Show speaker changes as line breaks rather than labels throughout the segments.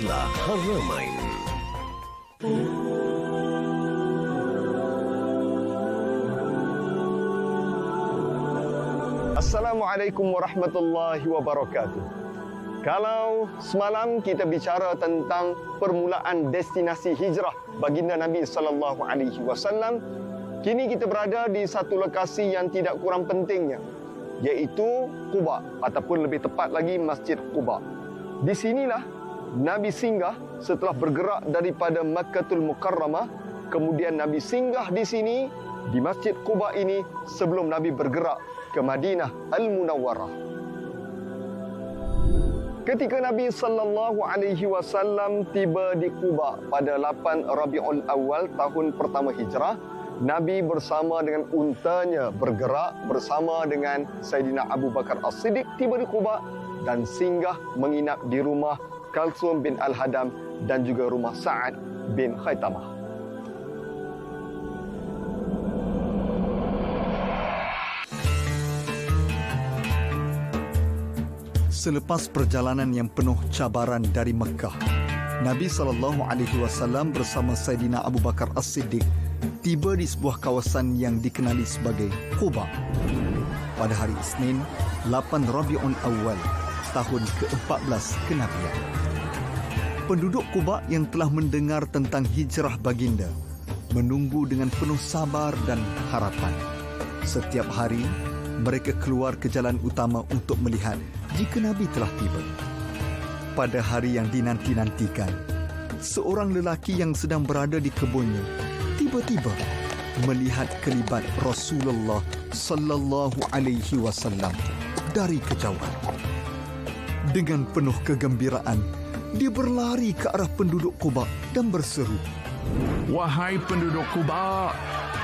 Inilah Haramain.
Assalamualaikum warahmatullahi wabarakatuh. Kalau semalam kita bicara tentang permulaan destinasi hijrah baginda Nabi sallallahu alaihi wasallam, kini kita berada di satu lokasi yang tidak kurang pentingnya, iaitu Quba ataupun lebih tepat lagi Masjid Quba. Di sinilah Nabi singgah setelah bergerak daripada Makkahul Mukarramah, kemudian Nabi singgah di sini di Masjid Quba ini sebelum Nabi bergerak ke Madinah Al-Munawwarah. Ketika Nabi sallallahu alaihi wasallam tiba di Quba pada 8 Rabiul Awal tahun pertama Hijrah, Nabi bersama dengan untanya bergerak bersama dengan Saidina Abu Bakar As-Siddiq tiba di Quba dan singgah menginap di rumah Kalsum bin Al-Hadam dan juga rumah Sa'ad bin Khaitamah.
Selepas perjalanan yang penuh cabaran dari Mekah, Nabi sallallahu alaihi wasallam bersama Saidina Abu Bakar As-Siddiq tiba di sebuah kawasan yang dikenali sebagai Quba. Pada hari Isnin, 8 Rabiul Awal, tahun ke-14 kenabian. Penduduk Quba yang telah mendengar tentang hijrah baginda menunggu dengan penuh sabar dan harapan. Setiap hari, mereka keluar ke jalan utama untuk melihat jika Nabi telah tiba. Pada hari yang dinanti-nantikan, seorang lelaki yang sedang berada di kebunnya tiba-tiba melihat kelibat Rasulullah sallallahu alaihi wasallam dari kejauhan. Dengan penuh kegembiraan, dia berlari ke arah penduduk Quba dan berseru,
Wahai penduduk Quba,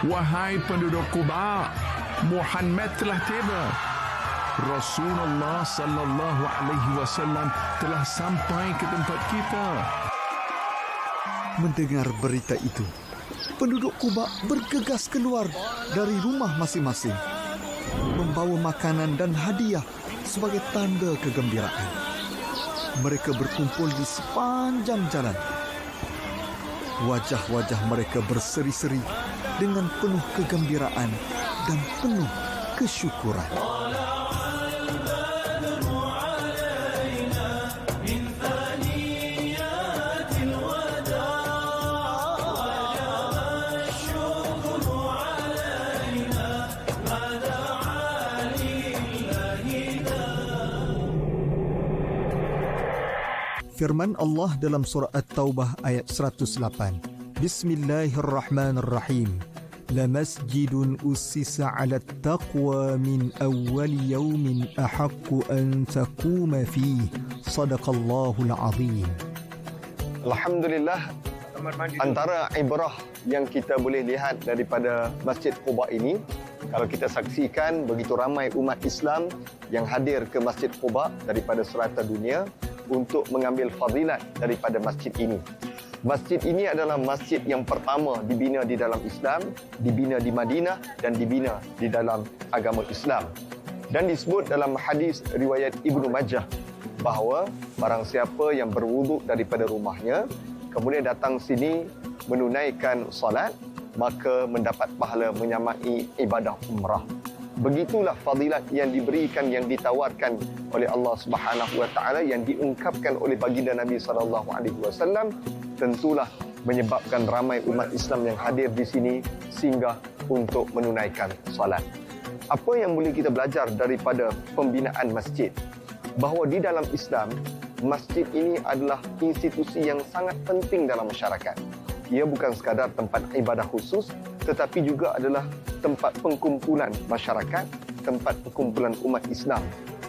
wahai penduduk Quba, Muhammad telah tiba. Rasulullah sallallahu alaihi wasallam telah sampai ke tempat kita.
Mendengar berita itu, penduduk Kuba bergegas keluar dari rumah masing-masing, membawa makanan dan hadiah sebagai tanda kegembiraan. Mereka berkumpul di sepanjang jalan. Wajah-wajah mereka berseri-seri dengan penuh kegembiraan dan penuh kesyukuran. Firman Allah dalam surah At-Taubah ayat 108. Bismillahirrahmanirrahim. لمسجد أسس على التقوى من أول يوم أحق أن تقوم فيه صدق الله العظيم
Alhamdulillah antara ibrah yang kita boleh lihat daripada Masjid Quba ini kalau kita saksikan begitu ramai umat Islam yang hadir ke Masjid Quba daripada serata dunia untuk mengambil fadilat daripada masjid ini. Masjid ini adalah masjid yang pertama dibina di dalam Islam, dibina di Madinah dan dibina di dalam agama Islam. Dan disebut dalam hadis riwayat Ibnu Majah bahawa barang siapa yang berwuduk daripada rumahnya kemudian datang sini menunaikan solat maka mendapat pahala menyamai ibadah umrah. Begitulah fadilat yang diberikan yang ditawarkan oleh Allah Subhanahu wa taala yang diungkapkan oleh baginda Nabi sallallahu alaihi wasallam tentulah menyebabkan ramai umat Islam yang hadir di sini singgah untuk menunaikan solat. Apa yang boleh kita belajar daripada pembinaan masjid? Bahawa di dalam Islam, masjid ini adalah institusi yang sangat penting dalam masyarakat. Ia bukan sekadar tempat ibadah khusus, tetapi juga adalah tempat pengkumpulan masyarakat, tempat pengkumpulan umat Islam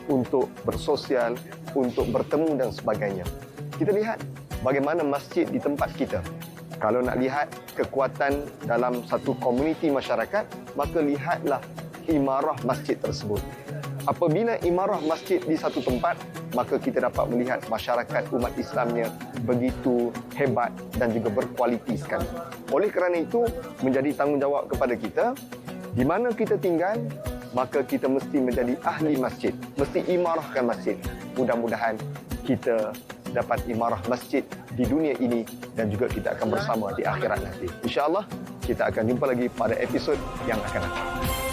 untuk bersosial, untuk bertemu dan sebagainya. Kita lihat bagaimana masjid di tempat kita. Kalau nak lihat kekuatan dalam satu komuniti masyarakat, maka lihatlah imarah masjid tersebut. Apabila imarah masjid di satu tempat, maka kita dapat melihat masyarakat umat Islamnya begitu hebat dan juga berkualiti sekali. Oleh kerana itu, menjadi tanggungjawab kepada kita, di mana kita tinggal, maka kita mesti menjadi ahli masjid, mesti imarahkan masjid. Mudah-mudahan kita dapat imarah masjid di dunia ini dan juga kita akan bersama di akhirat nanti. InsyaAllah kita akan jumpa lagi pada episod yang akan datang.